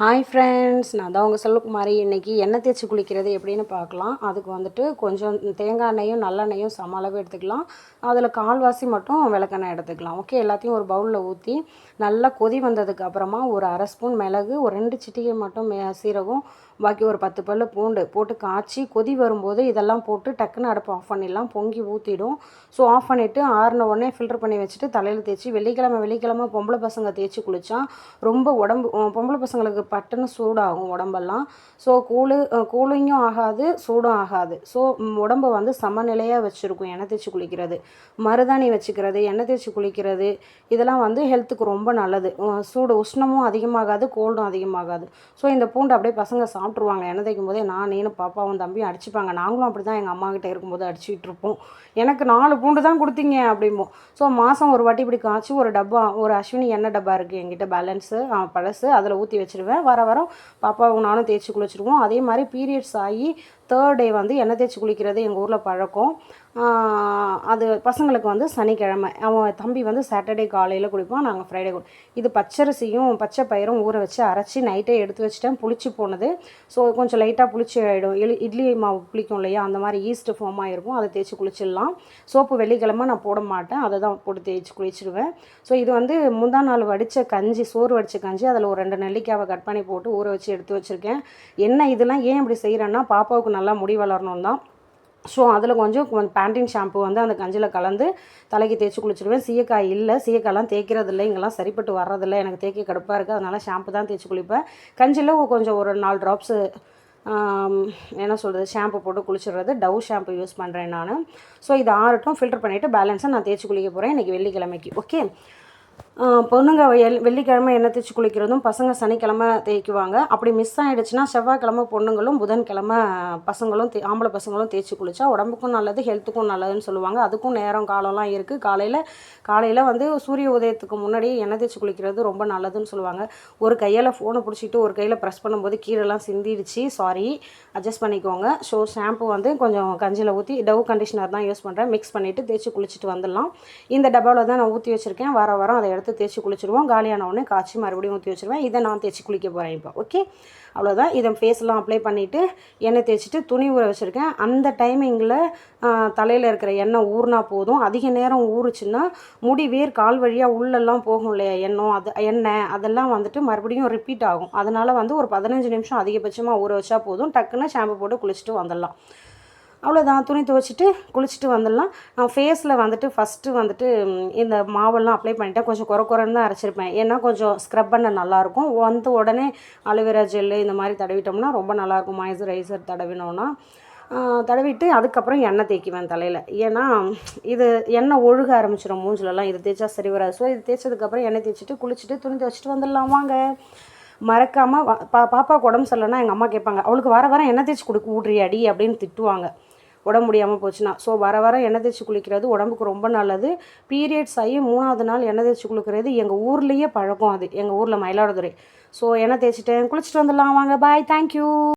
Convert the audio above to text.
Hi friends நான் தான் உங்கள் செல்வகுமாரி. இன்றைக்கி எண்ணெய் தேய்ச்சி குளிக்கிறது எப்படின்னு பார்க்கலாம். அதுக்கு வந்துட்டு கொஞ்சம் தேங்காய் எண்ணெயும் நல்லெண்ணெயும் சம அளவு எடுத்துக்கலாம். அதில் கால்வாசி மட்டும் விளக்கெண்ணெய் எடுத்துக்கலாம். ஓகே எல்லாத்தையும் ஒரு பவுலில் ஊற்றி நல்லா கொதி வந்ததுக்கு அப்புறமா ஒரு அரை ஸ்பூன் மிளகு ஒரு ரெண்டு சிட்டிகை மட்டும் சீரகம் பாக்கி ஒரு பத்து பல்லு பூண்டு போட்டு காய்ச்சி கொதி வரும்போது இதெல்லாம் போட்டு டக்குன்னு அடுப்பு ஆஃப் பண்ணிடலாம். பொங்கி ஊற்றிடும் ஸோ ஆஃப் பண்ணிவிட்டு ஆறின உடனே ஃபில்டர் பண்ணி வச்சுட்டு தலையில் தேய்ச்சி வெள்ளிக்கிழமை வெள்ளிக்கிழமை பொம்பளை பசங்க தேய்ச்சி குளித்தா ரொம்ப உடம்பு பொம்பளை பசங்களுக்கு பட்டுன்னு சூடாகும் உடம்பெல்லாம். ஸோ கூழு கூலிங்கும் ஆகாது சூடும் ஆகாது. ஸோ உடம்பை வந்து சமநிலையாக வச்சுருக்கும் எண்ணெய் தேய்ச்சி குளிக்கிறது. மருதாணி வச்சுக்கிறது எண்ணெய் தேய்ச்சி குளிக்கிறது இதெல்லாம் வந்து ஹெல்த்துக்கு ரொம்ப நல்லது. சூடு உஷ்ணமும் அதிகமாகாது கோல்டும் அதிகமாகாது. ஸோ இந்த பூண்டு அப்படியே பசங்க சாப்பிட்ருவாங்க எண்ணெய் தேய்க்கும் போதே நான் நீனும் பாப்பாவும் தம்பியும் அடிச்சுப்பாங்க. நாங்களும் அப்படி தான் எங்கள் அம்மா கிட்டே இருக்கும்போது அடிச்சுக்கிட்டு இருப்போம். எனக்கு நாலு பூண்டு தான் கொடுத்தீங்க அப்படிம்போம் ஸோ மாதம் ஒரு வாட்டி இப்படி காய்ச்சி ஒரு டப்பா ஒரு அஸ்வினி எண்ணெய் டப்பா இருக்குது எங்கிட்ட பேலன்ஸு பழசு அதில் ஊற்றி வச்சுருவேன். வர வர பாப்பாவும் நானும் தேய்ச்சி குளிச்சிருவோம் அதே மாதிரி பீரியட்ஸ் ஆகி தேர்ட் டே வந்து எண்ணெய் தேய்ச்சி குளிக்கிறது எங்கள் ஊரில் பழக்கம். அது பசங்களுக்கு வந்து சனிக்கிழமை. அவன் தம்பி வந்து சாட்டர்டே காலையில் குளிப்பான் நாங்கள் ஃப்ரைடே குடி இது பச்சரிசியும் பச்சை பயிரும் ஊற வச்சு அரைச்சி நைட்டே எடுத்து வச்சுட்டேன். புளிச்சு போனது. ஸோ கொஞ்சம் லைட்டாக புளிச்சு ஆகிடும் இலி இட்லி மாவு புளிக்கும் இல்லையா? அந்த மாதிரி ஈஸ்ட் ஃபார்ம் ஆகிருக்கும் அதை தேய்ச்சி குளிச்சிடலாம். சோப்பு வெள்ளிக்கிழமை நான் போட மாட்டேன். அதை தான் போட்டு தேய்ச்சி குளிச்சிடுவேன். ஸோ இது வந்து முந்தா நாள் வடித்த கஞ்சி சோறு வடித்த கஞ்சி. அதில் ஒரு ரெண்டு நெல்லிக்காவை கட் பண்ணி போட்டு ஊற வச்சு எடுத்து வச்சுருக்கேன். என்ன இதெல்லாம் ஏன் இப்படி செய்கிறேன்னா பாப்பாவுக்கு நல்லா முடி வளரணும் தான். ஸோ அதில் கொஞ்சம் கொஞ்சம் பேண்டின் ஷாம்பு வந்து அந்த கஞ்சியில் கலந்து தலைக்கு தேய்ச்சி குளிச்சிடுவேன். சீயக்காய் இல்லை சீயக்காய்லாம் தேய்க்கிறது இல்லை இங்கெல்லாம் சரிப்பட்டு வர்றதில்லை. எனக்கு தேய்க்க கடுப்பாக இருக்குது அதனால் ஷாம்பு தான் தேய்ச்சி குளிப்பேன். கஞ்சியில் கொஞ்சம் ஒரு நாலு ட்ராப்ஸு என்ன சொல்கிறது ஷாம்பு போட்டு குளிச்சிடுறது. டவ் ஷாம்பு யூஸ் பண்ணுறேன் நான். ஸோ இது ஆறட்டும். ஃபில்டர் பண்ணிவிட்டு பேலன்ஸாக நான் தேய்ச்சி குளிக்க போகிறேன் இன்றைக்கி வெள்ளிக்கிழமைக்கு. ஓகே பொண்ணுங்க எல் வெள்ளிக்கிழமை எண்ணெய் தேய்ச்சி குளிக்கிறதும் பசங்க சனிக்கிழமை தேய்க்குவாங்க. அப்படி மிஸ் ஆகிடுச்சுன்னா செவ்வாய்க்கிழமை பொண்ணுங்களும் புதன்கிழமை பசங்களும் தே ஆம்பளை பசங்களும் தேய்ச்சி குளித்தா உடம்புக்கும் நல்லது ஹெல்த்துக்கும் நல்லதுன்னு சொல்லுவாங்க. அதுக்கும் நேரம் காலம்லாம் இருக்குது காலையில் காலையில் வந்து சூரிய உதயத்துக்கு முன்னாடி எண்ணெய் தேய்ச்சி குளிக்கிறது ரொம்ப நல்லதுன்னு சொல்லுவாங்க. ஒரு கையில் ஃபோனை பிடிச்சிட்டு ஒரு கையில் ப்ரெஸ் பண்ணும்போது கீழெல்லாம் சிந்திடுச்சு. சாரி அட்ஜஸ்ட் பண்ணிக்கோங்க. ஸோ ஷாம்பு வந்து கொஞ்சம் கஞ்சியில் ஊற்றி டவ் கண்டிஷனர் தான் யூஸ் பண்ணுறேன் மிக்ஸ் பண்ணிவிட்டு தேய்ச்சி குளிச்சுட்டு வந்துடலாம். இந்த டப்பாவில் தான் நான் ஊற்றி வச்சுருக்கேன். வர வாரம் அதை எடுத்து எடுத்து தேய்ச்சி குளிச்சிடுவோம் காலியான உடனே காய்ச்சி மறுபடியும் ஊற்றி வச்சுருவேன். இதை நான் தேய்ச்சி குளிக்க போகிறேன் இப்போ. ஓகே அவ்வளோதான் இதை ஃபேஸ்லாம் அப்ளை பண்ணிவிட்டு எண்ணெய் தேய்ச்சிட்டு துணி ஊற வச்சுருக்கேன். அந்த டைமிங்கில் தலையில் இருக்கிற எண்ணெய் ஊறினா போதும். அதிக நேரம் ஊறுச்சுன்னா முடி வேர் கால் வழியாக உள்ளெல்லாம் போகும் இல்லையா? எண்ணெய் அது எண்ணெய் அதெல்லாம் வந்துட்டு மறுபடியும் ரிப்பீட் ஆகும். அதனால் வந்து ஒரு பதினஞ்சு நிமிஷம் அதிகபட்சமாக ஊற வச்சா போதும். டக்குன்னு ஷாம்பு போட்டு குளிச்சுட்டு வந்துடலாம். அவ்வளோதான் துணி துவச்சிட்டு குளிச்சுட்டு வந்துடலாம். நான் ஃபேஸில் வந்துட்டு ஃபஸ்ட்டு வந்துட்டு இந்த மாவெல்லாம் அப்ளை பண்ணிட்டேன் கொஞ்சம் குறை குறைன்னு தான் அரைச்சிருப்பேன். ஏன்னா கொஞ்சம் ஸ்க்ரப் பண்ண நல்லாயிருக்கும். வந்து உடனே அலுவேரா ஜெல்லு இந்த மாதிரி தடவிட்டோம்னா ரொம்ப நல்லாயிருக்கும். மாய்ஸ்சரைசர் தடவினோன்னா தடவிட்டு அதுக்கப்புறம் எண்ணெய் தேய்க்குவேன் தலையில். ஏன்னா இது எண்ணெய் ஒழுக ஆரம்பிச்சிடும் மூஞ்சிலலாம். இது தேய்ச்சா சரி வராது. ஸோ இது தேய்ச்சதுக்கப்புறம் எண்ணெய் தேய்ச்சிட்டு குளிச்சுட்டு துணி துவச்சிட்டு வந்துடலாம் வாங்க. மறக்காமல் பா பாப்பாவுக்கு உடம்பு சரியில்லைன்னா எங்கள் அம்மா கேட்பாங்க அவளுக்கு வர வர எண்ணெய் தேய்ச்சி கொடுக்க விட்றியாடி அப்படின்னு திட்டுவாங்க. உடம்பு முடியாமல் போச்சுன்னா. ஸோ வர வர எண்ணெய் தேய்ச்சி குளிக்கிறது உடம்புக்கு ரொம்ப நல்லது. பீரியட்ஸ் ஆகி மூணாவது நாள் எண்ணெய் தேய்ச்சி குளிக்கிறது எங்கள் ஊர்லேயே பழக்கம் அது. எங்கள் ஊரில் மயிலாடுதுறை. ஸோ எண்ணெய் தேய்ச்சிட்டேன். குளிச்சுட்டு வந்துடலாம். வாங்க. Bye thank you